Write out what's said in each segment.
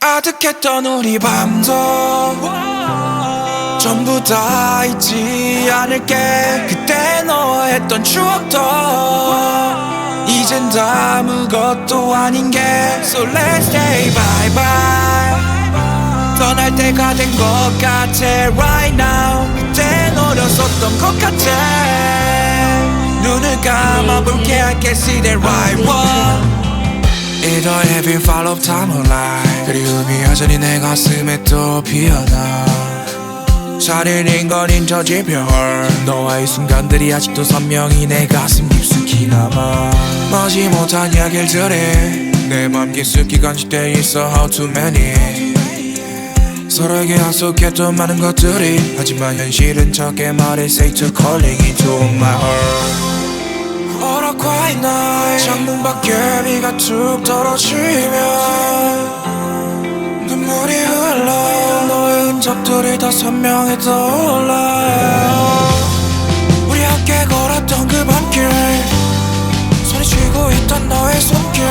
아득했던 우리 밤도 전부 다 잊지 않을게. 그때 너와 했던 추억도 이젠 다 아무것도 아닌 게. So let's say bye bye. 떠날 때가 된 것 같아 right now. 그땐 어렸었던 것 같아. 눈을 감아볼게. I can see that right. One It all follow timeline 그리움이 여전히 내 가슴에 또 피어나. 샤르링거린 저 지별. 너와의 순간들이 아직도 선명히 내 가슴 깊숙이 남아 마지 못한 이야기들이 내맘 깊숙이 간직돼 있어. How too many? 서로에게 약속했던 많은 것들이. 하지만 현실은 적게 말해. Say to calling into my heart quiet night. 창문 밖에 비가 툭 떨어지면 눈물이 흘러 너의 흔적들이 더 선명해 떠올라. 우리 함께 걸었던 그 밤길 소리치고 있던 너의 손길.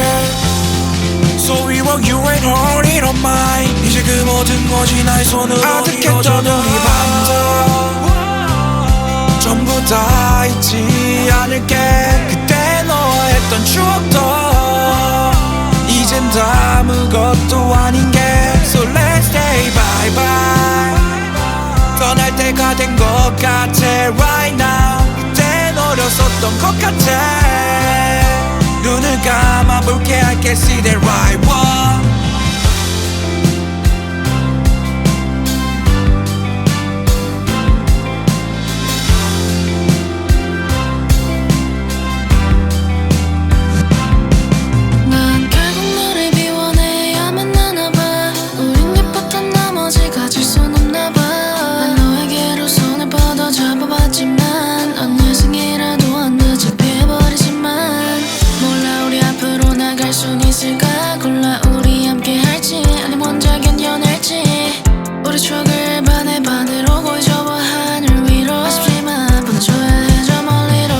So we were you and her in on mine. 이제 그 모든 것이 나의 손으로 아득했던 우리 밤도 전부 다 어렸었던 것 같아 눈을 감아볼게 I can see that right one 나갈 순 있을까? 골라 우리 함께 할지 아니 먼저 견뎌낼지. 우리 추억을 반에 반대로 고이져봐 하늘 위로 아쉽지만 보내줘야 해저 멀리로.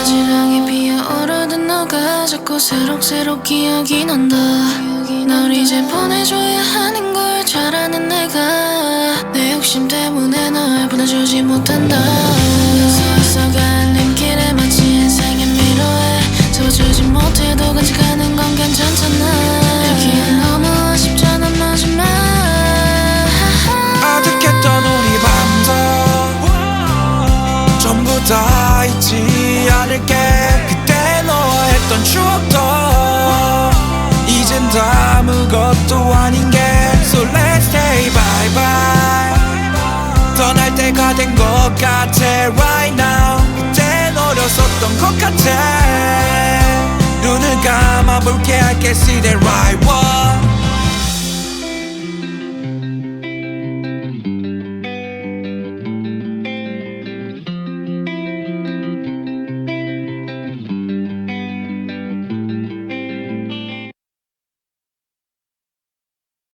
아지랑이 피어오르던 너가 자꾸 새록새록 기억이 난다. 널 이제 보내줘야 하는 걸 잘 아는 내가 내 욕심 때문에 널 보내주지 못한다 다 잊지 않을게. 그때 너와 했던 추억도 이젠 다 아무것도 아닌 게. So let's say bye bye. 떠날 때가 된 것 같아 right now. 그땐 어렸었던 것 같아. 눈을 감아볼게. I can see that right one